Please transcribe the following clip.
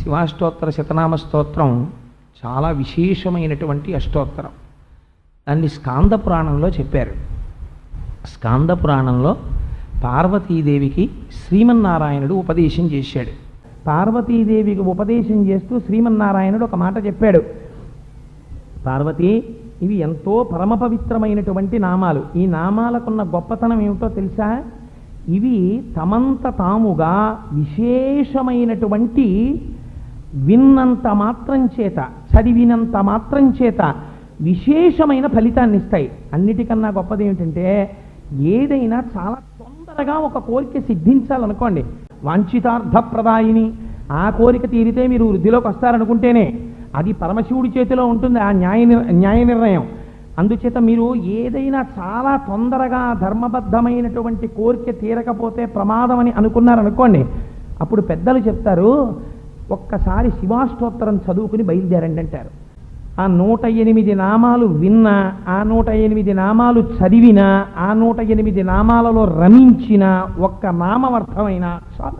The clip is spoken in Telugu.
శివాష్టోత్తర శతనామ స్తోత్రం చాలా విశేషమైనటువంటి అష్టోత్తరం. దాన్ని స్కాంద పురాణంలో చెప్పారు. స్కాంద పురాణంలో పార్వతీదేవికి శ్రీమన్నారాయణుడు ఉపదేశం చేశాడు. పార్వతీదేవికి ఉపదేశం చేస్తూ శ్రీమన్నారాయణుడు ఒక మాట చెప్పాడు. పార్వతి ఇవి ఎంతో పరమ పవిత్రమైనటువంటి నామాలు. ఈ నామాలకున్న గొప్పతనం ఏమిటో తెలుసా? ఇవి తమంత తాముగా విశేషమైనటువంటి విన్నంత మాత్రం చేత చదివినంత మాత్రం చేత విశేషమైన ఫలితాన్ని ఇస్తాయి. అన్నిటికన్నా గొప్పది ఏమిటంటే ఏదైనా చాలా తొందరగా ఒక కోరిక సిద్ధించాలనుకోండి. వాంఛితార్థప్రదాయిని ఆ కోరిక తీరితే మీరు వృద్ధిలోకి వస్తారనుకుంటేనే అది పరమశివుడి చేతిలో ఉంటుంది ఆ న్యాయ నిర్- న్యాయ నిర్ణయం. అందుచేత మీరు ఏదైనా చాలా తొందరగా ధర్మబద్ధమైనటువంటి కోరిక తీరకపోతే ప్రమాదం అని అనుకున్నారనుకోండి అప్పుడు పెద్దలు చెప్తారు ఒక్కసారి శివాష్టోత్తరం చదువుకుని బయలుదేరండి అంటారు. ఆ నూట ఎనిమిది నామాలు విన్నా ఆ నూట ఎనిమిది నామాలు చదివినా ఆ నూట ఎనిమిది నామాలలో రమించిన ఒక్క నామం అర్థమైనా చాలు.